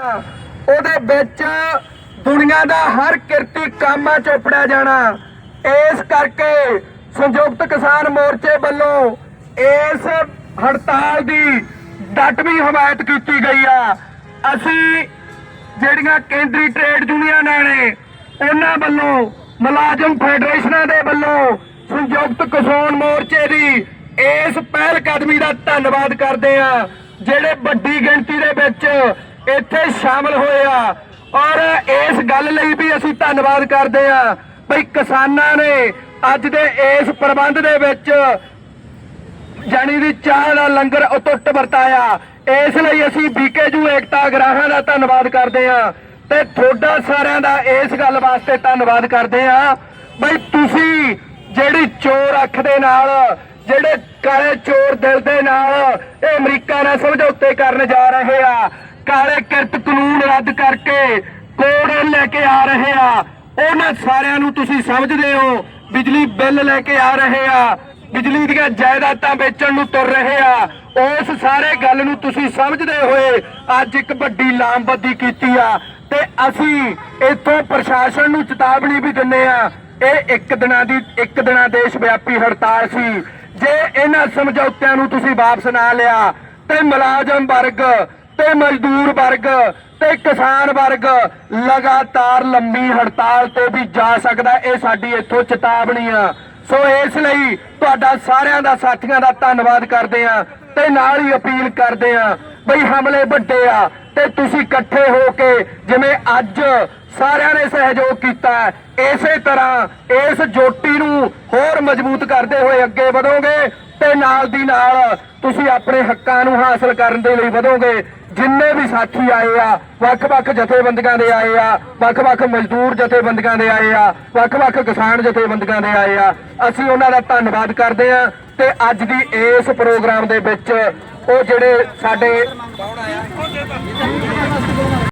ਉਹਦੇ ਵਿੱਚ ਦੁਨੀਆ ਦਾ ਹਰ ਕਿਰਤੀ ਕਾਮਾ ਚੋਪੜਿਆ ਜਾਣਾ। ਇਸ ਕਰਕੇ ਸੰਯੁਕਤ ਕਿਸਾਨ ਮੋਰਚੇ ਵੱਲੋਂ ਇਸ ਹੜਤਾਲ ਦੀ ਡਟਵੀਂ ਹਮਾਇਤ ਕੀਤੀ ਗਈ ਆ। ਅਸੀਂ ਜਿਹੜੀਆਂ ਕੇਂਦਰੀ ਟ੍ਰੇਡ ਯੂਨੀਅਨਾਂ ਨੇ, ਉਹਨਾਂ ਵੱਲੋਂ ਮੁਲਾਜ਼ਮ ਫੈਡਰੇਸ਼ਨਾਂ ਦੇ ਵੱਲੋਂ ਸੰਯੁਕਤ ਕਿਸਾਨ ਮੋਰਚੇ ਦੀ ਇਸ ਪਹਿਲ ਕਦਮੀ ਦਾ ਧੰਨਵਾਦ ਕਰਦੇ ਆ, ਜਿਹੜੇ ਵੱਡੀ ਗਿਣਤੀ ਦੇ ਵਿੱਚ ਇੱਥੇ ਸ਼ਾਮਲ ਹੋਏ ਆ। ਔਰ ਇਸ ਗੱਲ ਲਈ ਵੀ ਅਸੀਂ ਧੰਨਵਾਦ ਕਰਦੇ ਆ ਭਈ ਕਿਸਾਨਾਂ ਨੇ ਅੱਜ ਦੇ ਇਸ ਪ੍ਰਬੰਧ ਦੇ ਵਿੱਚ ਜਾਣੀ ਦੀ ਚਾਹ ਦਾ ਲੰਗਰ ਅਟੁੱਟ ਵਰਤਾਇਆ। ਇਸ ਲਈ ਅਸੀਂ ਬੀਕੇਯੂ ਏਕਤਾ ਗਰਾਹਾਂ ਦਾ ਧੰਨਵਾਦ ਕਰਦੇ ਹਾਂ ਤੇ ਤੁਹਾਡਾ ਸਾਰਿਆਂ ਦਾ ਇਸ ਗੱਲ ਵਾਸਤੇ ਧੰਨਵਾਦ ਕਰਦੇ ਹਾਂ ਬਈ ਤੁਸੀਂ ਜਿਹੜੀ ਚੋਰ ਅੱਖ ਦੇ ਨਾਲ, ਜਿਹੜੇ ਕਾਲੇ ਚੋਰ ਦਿਲ ਦੇ ਨਾਲ ਇਹ ਅਮਰੀਕਾ ਨਾਲ ਸਮਝੌਤੇ ਕਰਨ ਜਾ ਰਹੇ ਆ ਕਾਲੇ ਕਿਰਤ ਕਾਨੂੰਨ ਰੱਦ ਕਰਕੇ ਕੋਡ ਲੈ ਕੇ ਆ ਰਹੇ ਆ। ਉਹਨਾਂ ਸਾਰਿਆਂ ਨੂੰ ਤੁਸੀਂ ਸਮਝਦੇ ਹੋ, ਬਿਜਲੀ ਬਿੱਲ ਲੈ ਕੇ ਆ ਰਹੇ ਆ। ਬਿਜਲੀ ਦੀਆਂ ਜਾਇਦਾਦਾਂ ਵੇਚਣ ਨੂੰ ਤੁਰ ਰਹੇ ਆ। ਉਸ ਸਾਰੇ ਗੱਲ ਨੂੰ ਤੁਸੀਂ ਸਮਝਦੇ ਹੋਏ ਅੱਜ ਇੱਕ ਵੱਡੀ ਲਾਮਬੰਦੀ ਕੀਤੀ ਆ। ਤੇ ਅਸੀਂ ਇੱਥੋਂ ਪ੍ਰਸ਼ਾਸਨ ਨੂੰ ਚੇਤਾਵਨੀ ਵੀ ਦਿੰਨੇ ਆ, ਇਹ ਇੱਕ ਦਿਨਾਂ ਦੀ, ਇੱਕ ਦਿਨਾਂ ਦੇਸ਼ ਵਿਆਪੀ ਹੜਤਾਲ ਸੀ। ਜੇ ਇਹਨਾਂ ਸਮਝੌਤਿਆਂ ਨੂੰ ਤੁਸੀਂ ਵਾਪਸ ਨਾ ਲਿਆ, ਤੇ ਮੁਲਾਜ਼ਮ ਵਰਗ ਤੇ ਮਜ਼ਦੂਰ ਵਰਗ ਤੇ ਕਿਸਾਨ ਵਰਗ ਲਗਾਤਾਰ ਲੰਮੀ ਹੜਤਾਲ ਤੇ ਵੀ ਜਾ ਸਕਦਾ ਇਹ ਸਾਡੀ ਇੱਥੋਂ ਚੇਤਾਵਨੀ ਆ। ਸੋ ਇਸ ਲਈ ਤੁਹਾਡਾ ਸਾਰਿਆਂ ਦਾ ਸਾਥੀਆਂ ਦਾ ਧੰਨਵਾਦ ਕਰਦੇ ਆ ਤੇ ਨਾਲ ਹੀ ਅਪੀਲ ਕਰਦੇ ਆ ਬਈ ਹਮਲੇ ਵੱਡੇ ਆ ਤੇ ਤੁਸੀਂ ਇਕੱਠੇ ਹੋ ਕੇ ਜਿਵੇਂ ਅੱਜ ਸਾਰਿਆਂ ਨੇ ਸਹਿਯੋਗ ਕੀਤਾ ਇਸੇ ਤਰ੍ਹਾਂ ਇਸ ਜੋਟੀ ਨੂੰ ਹੋਰ ਮਜ਼ਬੂਤ ਕਰਦੇ ਹੋਏ ਅੱਗੇ ਵਧੋਗੇ ਤੇ ਨਾਲ ਦੀ ਨਾਲ ਤੁਸੀਂ ਆਪਣੇ ਹੱਕਾਂ ਨੂੰ ਹਾਸਲ ਕਰਨ ਦੇ ਲਈ ਵਧੋਗੇ। ਜਿੰਨੇ ਵੀ ਸਾਥੀ ਆਏ ਆ, ਵੱਖ-ਵੱਖ ਜਥੇਬੰਦੀਆਂ ਦੇ ਆਏ ਆ, ਵੱਖ-ਵੱਖ ਮਜ਼ਦੂਰ ਜਥੇਬੰਦੀਆਂ ਦੇ ਆਏ ਆ, ਵੱਖ-ਵੱਖ ਕਿਸਾਨ ਜਥੇਬੰਦੀਆਂ ਦੇ ਆਏ ਆ, ਅਸੀਂ ਉਹਨਾਂ ਦਾ ਧੰਨਵਾਦ ਕਰਦੇ ਆ ਤੇ ਅੱਜ ਦੀ ਇਸ ਪ੍ਰੋਗਰਾਮ ਦੇ ਵਿੱਚ ਉਹ ਜਿਹੜੇ ਸਾਡੇ